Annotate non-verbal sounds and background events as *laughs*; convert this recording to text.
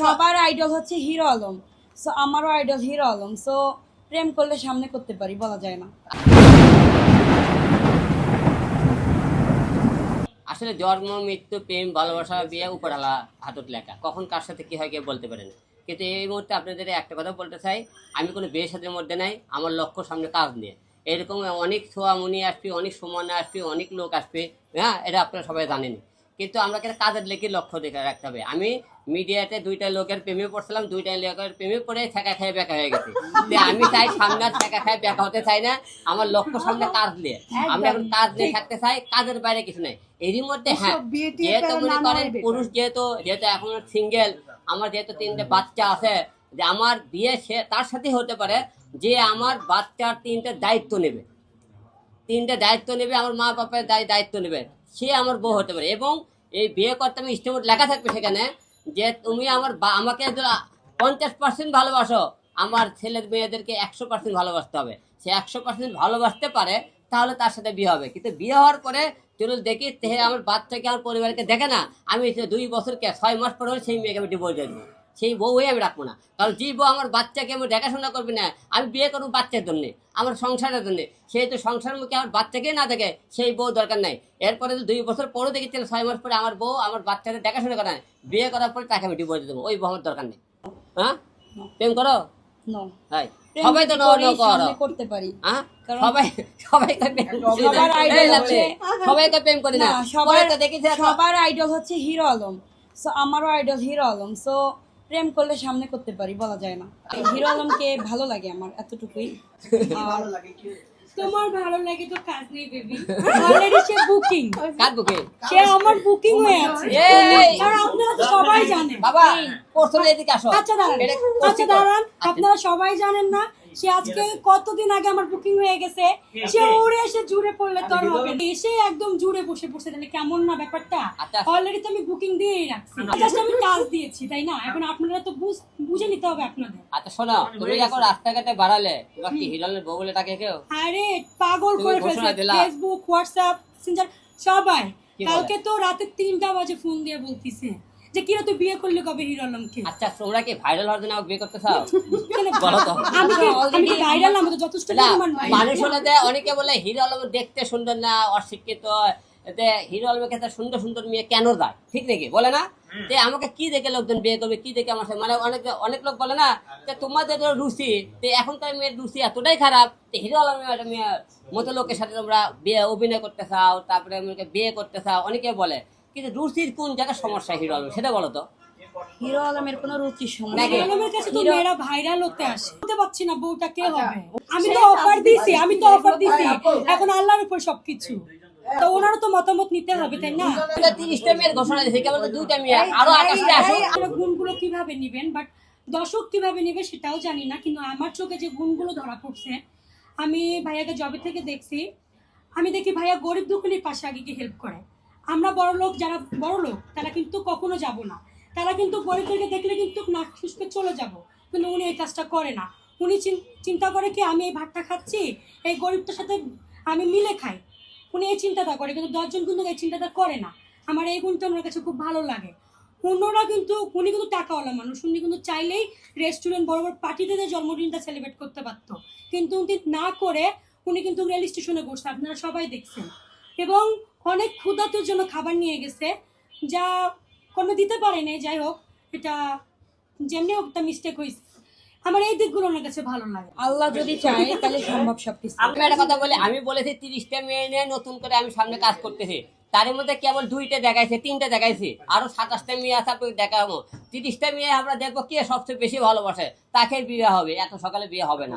সবার আইডল হচ্ছে hero Alam. So আমারও আইডল হিরো আলম। সো প্রেম করলে সামনে করতে পারি বলা যায় না। আসলে জন্ম মৃত্যু প্রেম ভালোবাসা বিয়ে উপরালা হাতত লেখা। কখন কার সাথে কি হয় কেউ বলতে পারে না। কিন্তু এই মুহূর্তে আপনাদের একটা কথা বলতে চাই। আমি কোনো বিয়ে সাথের মধ্যে নাই আমার লক্ষ্য সামনে কাজ নিয়ে। এরকম অনেক ছোয়ামুনি আসবে অনেক সমান আসবে অনেক লোক আসবে। হ্যাঁ এটা আপনারা সবাই জানেন কিন্তু আমরা কিন্তু কাজের লেগে লক্ষ্য দেখে রাখতে হবে। আমি মিডিয়াতে দুইটা লোকের প্রেমে পড়ছিলাম দুইটা লোকের প্রেমে পড়ে ঠেকা খেয়ে বেকা হয়ে গেছে। আমি চাই সামনে ঠেকা খেয়ে বেকা হতে চাই না আমার লক্ষ্য সামনে কাজ নিয়ে আমরা এখন কাজ নিয়ে থাকতে চাই কাজের বাইরে কিছু নাই। এরই মধ্যে হ্যাঁ যেহেতু মনে করেন পুরুষ যেহেতু যেহেতু এখন সিঙ্গেল আমার যেহেতু তিনটে বাচ্চা আছে যে আমার বিয়ে সে তার সাথে হতে পারে যে আমার বাচ্চার তিনটে দায়িত্ব নেবে। তিনটে দায়িত্ব নেবে আমার মা বাপের দায়িত্ব নেবে। সে আমার বউ হতে পারে। এবং এই বিয়ে করতে আমি ইষ্টমত লেখা থাকবে সেখানে যে তুমি আমার আমাকে পঞ্চাশ পার্সেন্ট ভালোবাসো, আমার ছেলের মেয়েদেরকে একশো পার্সেন্ট ভালোবাসতে হবে। সে একশো পার্সেন্ট ভালোবাসতে পারে, তাহলে তার সাথে বিয়ে হবে। কিন্তু বিয়ে হওয়ার পরে চলুন দেখি আমার বাচ্চাকে, আমার পরিবারকে দেখে না, আমি দুই বছরকে, ছয় মাস পর হলে সেই মেয়েকে আমি ডিভোর্স দিয়ে সেই বউই আমি রাখব না। কারণ যে বউ আমার বাচ্চাকে আমি দেখাশোনা করবে না আমি বিয়ে করব বাচ্চার জন্যে আমার সংসারের জন্যে। সেই তো সংসার মুখে আমার বাচ্চাকে না দেখে সেই বউ দরকার নাই। এরপরে তো দুই বছর পরও দেখেছিল ছয় মাস পরে আমার বউ আমার বাচ্চাদের দেখাশোনা করে বিয়ে করার পরে তাকে আমি ডিভোর্স দেবো ওই বউ আমার দরকার নেই। হ্যাঁ? প্রেম করো? নো। সবাই তো ন ন করো। করতে পারি। হ্যাঁ? কারণ- সবাই সবাইকে প্রেম করি না। সবার idol এই হচ্ছে প্রেম করি না। না তো দেখেছি সবার আইডল হচ্ছে হিরো আলম। সো আমারও আইডল হিরো আলম। সো প্রেম করলে সামনে করতে পারি বলা যায় না। হিরো আলমকে ভালো লাগে আমার এতটুকুই। আর তোমার ভালো লাগে তো কাজ নেই বেবি অলরেডি সে বুকিং কার বুকিং সে আমার বুকিং হয়ে আছে। আর আপনারা তো সবাই জানেন। বাবা এদিকে আসো। আচ্ছা দাঁড়ান। আচ্ছা দাঁড়ান। আপনারা সবাই জানেন না সে আজকে কতদিন আগে আমার বুকিং হয়ে গেছে সে উড়ে এসে জুড়ে পড়লে তো আর হবে। এসে একদম জুড়ে বসে পড়ছে তাহলে কেমন না ব্যাপারটা। আচ্ছা। অলরেডি তো আমি বুকিং দিয়েই রাখছি। জাস্ট আমি কাজ দিয়েছি তাই না? এখন আপনারা তো বুঝ- বুঝে নিতে হবে আপনাদের। আচ্ছা শোনো তুমি যখন রাস্তাঘাটে বাড়ালে তোমার কি হিরলের বউ বলে তাকে কেউ? আরে পাগল করে ফেলছে। ফেসবুক হোয়াটসঅ্যাপ মেসেঞ্জার সবাই। কালকে তো রাতে তিনটা বাজে ফোন দিয়ে বলতিছে। যে কিরা তুই বিয়ে করলে কবে হিরো আলমকে আচ্ছা তোমরা কি ভাইরাল হওয়ার জন্য আমাকে বিয়ে করতে চাও? কেন? *laughs* বলো তো। আমি কি আমি ভাইরাল আমি তো যথেষ্ট। মানুষ হলে অনেকে বলে হিরো আলম দেখতে সুন্দর না অশিক্ষিত। এতে হিরো আলমের ক্ষেত্রে সুন্দর সুন্দর মেয়ে কেন যায়? ঠিক নাকি? বলে না? যে আমাকে কি দেখে লোকজন বিয়ে করবে কি দেখে আমার মানে অনেক অনেক লোক বলে না যে তোমাদের তো রুচি তো এখনকার মেয়ের রুচি এতটাই খারাপ যে হিরো আলমের একটা মেয়ে মতো লোকের সাথে তোমরা বিয়ে অভিনয় করতে চাও তারপরে আমাকে বিয়ে করতে চাও। অনেকে বলে। কিন্তু রুচির কোন জায়গায় সমস্যা হিরো আলম? সেটা বলো তো। হিরো আলমের কোনো রুচির সমস্যা হিরো আলমের কাছে তো মেয়েরা ভাইরাল হতে আসে। বলতে পারছি না বউটা কে হবে। আমি তো অফার দিছি আমি তো অফার দিছি। এখন আল্লাহর উপর সবকিছু। তো ওনারও তো মতামত নিতে হবে তাই না? তিরিশটা মেয়ের ঘোষণা দিয়েছে কেবল দুইটা মেয়ে। আরও আকাশটা আসুক। গুণগুলো কীভাবে নিবেন? বাট দর্শক কীভাবে নেবে সেটাও জানি না কিন্তু আমার চোখে যে গুণগুলো ধরা পড়ছে আমি ভাইয়াকে জবে থেকে দেখছি। আমি দেখি ভাইয়া গরিব দুঃখীর পাশে আগে গিয়ে হেল্প করে। আমরা বড় লোক যারা বড় লোক, তারা কিন্তু কখনো যাব না। তারা কিন্তু গরিবদেরকে দেখলে কিন্তু নাক শুষ্কে চলে যাব। কিন্তু উনি এই কাজটা করে না। উনি চিন- চিন্তা করে কি, আমি এই ভাতটা খাচ্ছি, এই গরিবটার সাথে আমি মিলে খাই। উনি এই চিন্তাটা করে, কিন্তু দশজন কিন্তু এই চিন্তাটা করে না। আমার এই গুণটা ওনার কাছে খুব ভালো লাগে। অন্যরা কিন্তু, উনি কিন্তু টাকাওয়ালা মানুষ। উনি কিন্তু চাইলেই রেস্টুরেন্ট বড় বড় পার্টিতে যে জন্মদিনটা সেলিব্রেট করতে পারতো। কিন্তু উনি না করে, উনি কিন্তু রেল স্টেশনে বসছে আপনারা সবাই দেখছেন। এবং অনেক ক্ষুধাতের জন্য খাবার নিয়ে গেছে যা কোনো দিতে পারেনি যাই হোক এটা যেমনি হোক তা মিস্টেক হয়েছে আমার এই দিকগুলো ওনার কাছে ভালো লাগে। আল্লাহ যদি চায় তাহলে সম্ভব সবকিছু। আমি একটা কথা বলি আমি বলেছি তিরিশটা মেয়ে নিয়ে নতুন করে আমি সামনে কাজ করতেছি। তার মধ্যে কেবল দুইটা দেখাইছে তিনটা দেখাইছি। আরও সাতাশটা মেয়ে আছে আপনাকে দেখাবো। তিরিশটা মেয়ে আমরা দেখব কে সবচেয়ে বেশি ভালোবাসে তাকে বিয়ে হবে এত সকালে বিয়ে হবে না।